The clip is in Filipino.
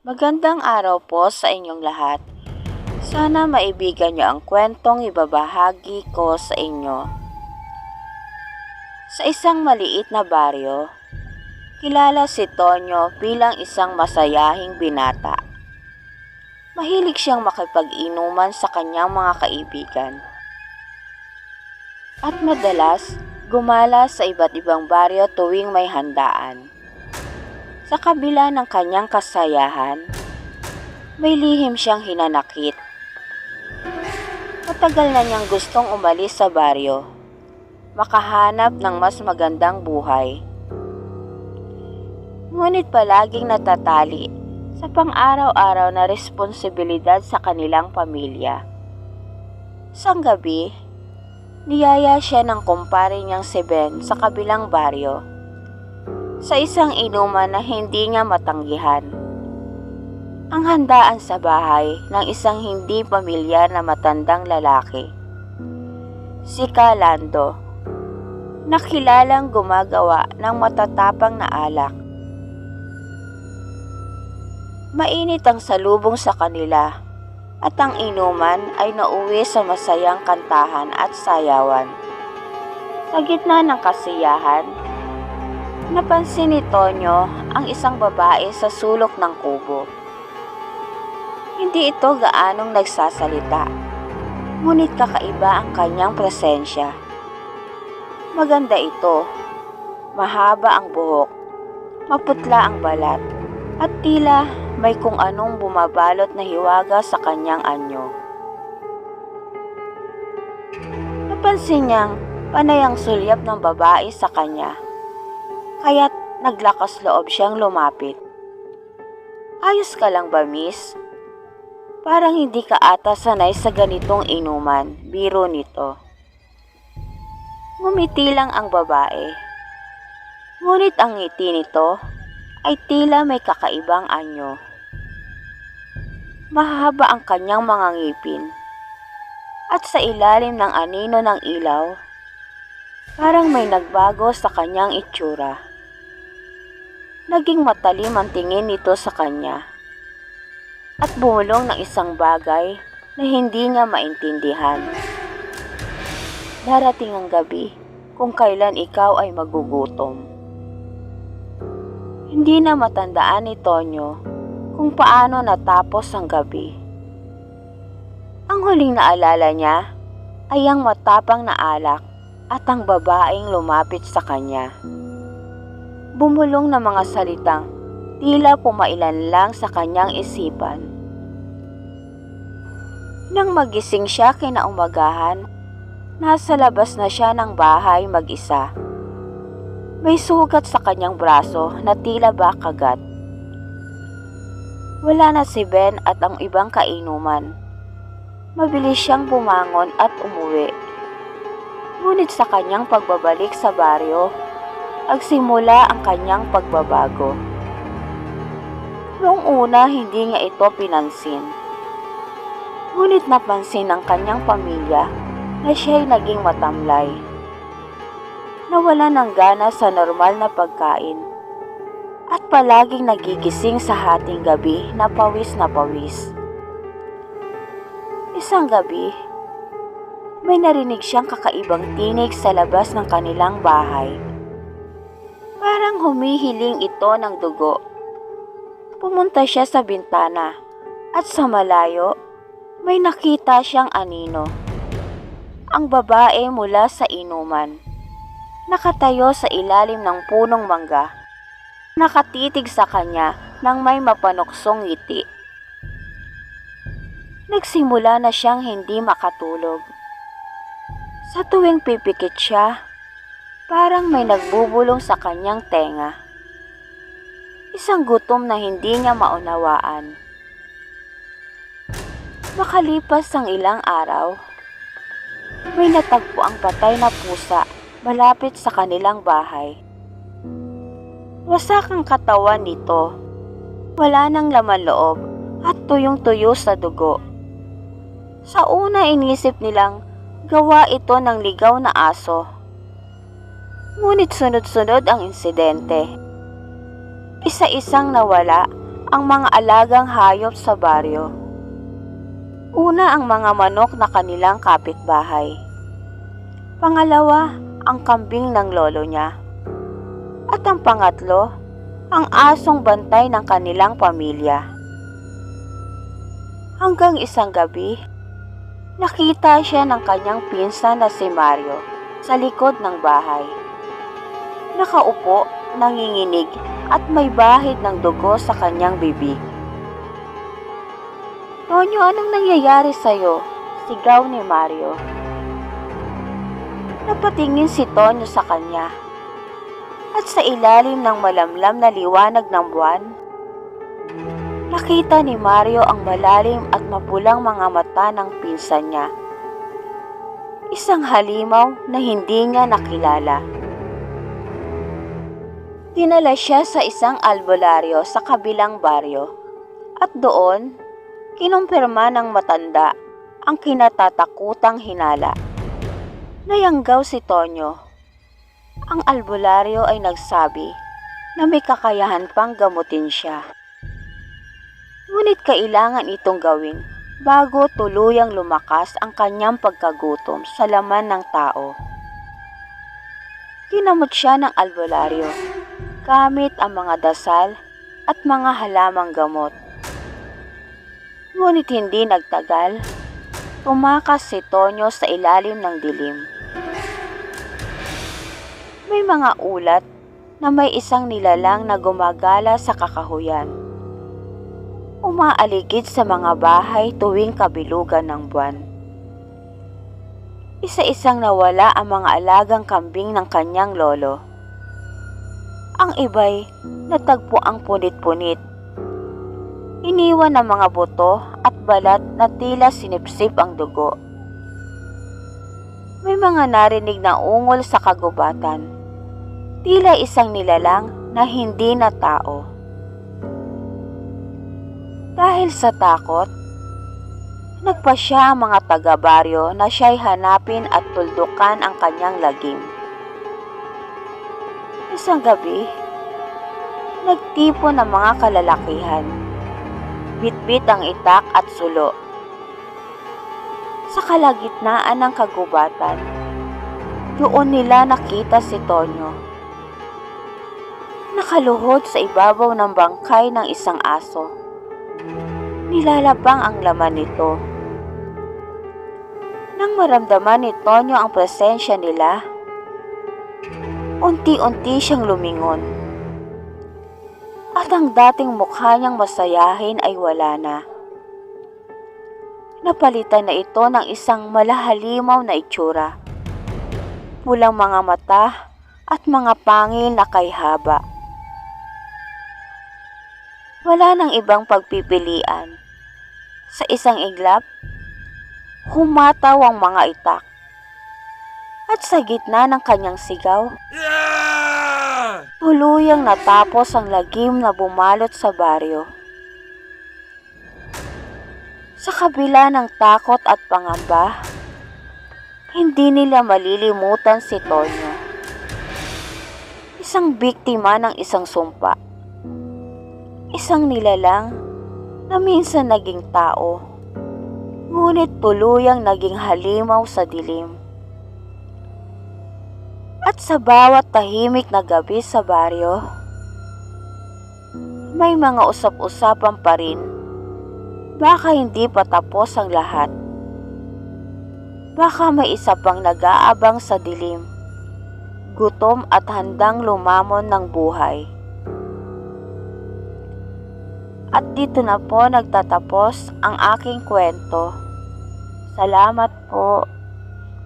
Magandang araw po sa inyong lahat. Sana maibigan niyo ang kwentong ibabahagi ko sa inyo. Sa isang maliit na baryo, kilala si Tonyo bilang isang masayahing binata. Mahilig siyang makipag-inuman sa kanyang mga kaibigan. At madalas, gumala sa iba't ibang baryo tuwing may handaan. Sa kabila ng kanyang kasayahan, may lihim siyang hinanakit. Matagal na niyang gustong umalis sa baryo, makahanap ng mas magandang buhay. Ngunit palaging natatali sa pang-araw-araw na responsibilidad sa kanilang pamilya. Sang gabi, niyaya siya ng kumpare niyang si Ben sa kabilang baryo sa isang inuman na hindi niya matanggihan. Ang handaan sa bahay ng isang hindi pamilyar na matandang lalaki. Si Kalando, nakilalang gumagawa ng matatapang na alak. Mainit ang salubong sa kanila at ang inuman ay nauwi sa masayang kantahan at sayawan. Sa gitna ng kasiyahan, Napansin ni Tonyo ang isang babae sa sulok ng kubo. Hindi ito gaanong nagsasalita, ngunit kakaiba ang kanyang presensya. Maganda ito, mahaba ang buhok, maputla ang balat, at tila may kung anong bumabalot na hiwaga sa kanyang anyo. Napansin niyang panay ang sulyap ng babae sa kanya kaya't naglakas loob siyang lumapit. Ayos ka lang ba, miss? Parang hindi ka ata sanay sa ganitong inuman, biro nito. Ngumiti lang ang babae. Ngunit ang ngiti nito ay tila may kakaibang anyo. Mahaba ang kanyang mga ngipin. At sa ilalim ng anino ng ilaw, parang may nagbago sa kanyang itsura. Naging matalim ang tingin nito sa kanya at bumulong ng isang bagay na hindi niya maintindihan. Darating ang gabi kung kailan ikaw ay magugutom. Hindi na matandaan ni Tonyo kung paano natapos ang gabi. Ang huling naalala niya ay ang matapang na alak at ang babaeng lumapit sa kanya bumulong na mga salitang tila pumailan lang sa kanyang isipan. Nang magising siya kinaumagahan, nasa labas na siya ng bahay mag-isa. May sugat sa kanyang braso na tila ba kagat. Wala na si Ben at ang ibang kainuman. Mabilis siyang bumangon at umuwi. Ngunit sa kanyang pagbabalik sa baryo, agsimula ang kanyang pagbabago. Noong una, hindi niya ito pinansin. Ngunit napansin ng kanyang pamilya na siya'y naging matamlay. Nawala ng gana sa normal na pagkain at palaging nagigising sa hating gabi na pawis na pawis. Isang gabi, may narinig siyang kakaibang tinig sa labas ng kanilang bahay. Parang humihiling ito ng dugo. Pumunta siya sa bintana at sa malayo may nakita siyang anino. Ang babae mula sa inuman. Nakatayo sa ilalim ng punong mangga. Nakatitig sa kanya nang may mapanuksong ngiti. Nagsimula na siyang hindi makatulog. Sa tuwing pipikit siya, Parang may nagbubulong sa kanyang tenga. Isang gutom na hindi niya maunawaan. Makalipas ang ilang araw, may natagpo ang patay na pusa malapit sa kanilang bahay. Wasak ang katawan nito. Wala nang laman loob at tuyong-tuyo sa dugo. Sa una inisip nilang gawa ito ng ligaw na aso Ngunit sunod-sunod ang insidente. Isa-isang nawala ang mga alagang hayop sa baryo. Una ang mga manok na kanilang kapitbahay. Pangalawa, ang kambing ng lolo niya. At ang pangatlo, ang asong bantay ng kanilang pamilya. Hanggang isang gabi, nakita siya ng kanyang pinsan na si Mario sa likod ng bahay. Nakaupo, nanginginig at may bahid ng dugo sa kanyang bibig. Tonyo, anong nangyayari sa'yo? Sigaw ni Mario. Napatingin si Tonyo sa kanya. At sa ilalim ng malamlam na liwanag ng buwan, nakita ni Mario ang malalim at mapulang mga mata ng pinsan niya. Isang halimaw na hindi niya nakilala. Dinala siya sa isang albularyo sa kabilang baryo. At doon, kinumpirma ng matanda ang kinatatakutang hinala. Nayanggaw si Tonyo. Ang albularyo ay nagsabi na may kakayahan pang gamutin siya. Ngunit kailangan itong gawin bago tuluyang lumakas ang kanyang pagkagutom sa laman ng tao. Kinamot siya ng albularyo gamit ang mga dasal at mga halamang gamot. Ngunit hindi nagtagal, tumakas si Tonyo sa ilalim ng dilim. May mga ulat na may isang nilalang na gumagala sa kakahuyan. Umaaligid sa mga bahay tuwing kabilugan ng buwan. Isa-isang nawala ang mga alagang kambing ng kanyang lolo. Ang iba'y natagpo ang punit-punit. Iniwan ng mga buto at balat na tila sinipsip ang dugo. May mga narinig na ungol sa kagubatan tila isang nilalang na hindi na tao. Dahil sa takot, nagpa siya ang mga taga-baryo na siya'y hanapin at tuldukan ang kanyang lagim. Isang gabi, nagtipo ng mga kalalakihan. Bitbit ang itak at sulo. Sa kalagitnaan ng kagubatan, doon nila nakita si Tonyo nakaluhod sa ibabaw ng bangkay ng isang aso. Nilalabang ang laman nito. Nang maramdaman ni Tonyo ang presensya nila, unti-unti siyang lumingon. At ang dating mukha niyang masayahin ay wala na. Napalitan na ito ng isang malahalimaw na itsura. Pulang mga mata at mga pangil na kay haba. Wala nang ibang pagpipilian. Sa isang iglap, humataw ang mga itak. At sa gitna ng kanyang sigaw, tuluyang natapos ang lagim na bumalot sa baryo. Sa kabila ng takot at pangamba, hindi nila malilimutan si Tonyo. Isang biktima ng isang sumpa isang nilalang na minsan naging tao, ngunit tuluyang naging halimaw sa dilim. At sa bawat tahimik na gabi sa baryo, may mga usap-usapan pa rin. Baka hindi pa tapos ang lahat. Baka may isa pang nag-aabang sa dilim, gutom at handang lumamon ng buhay. At dito na po nagtatapos ang aking kwento. Salamat po.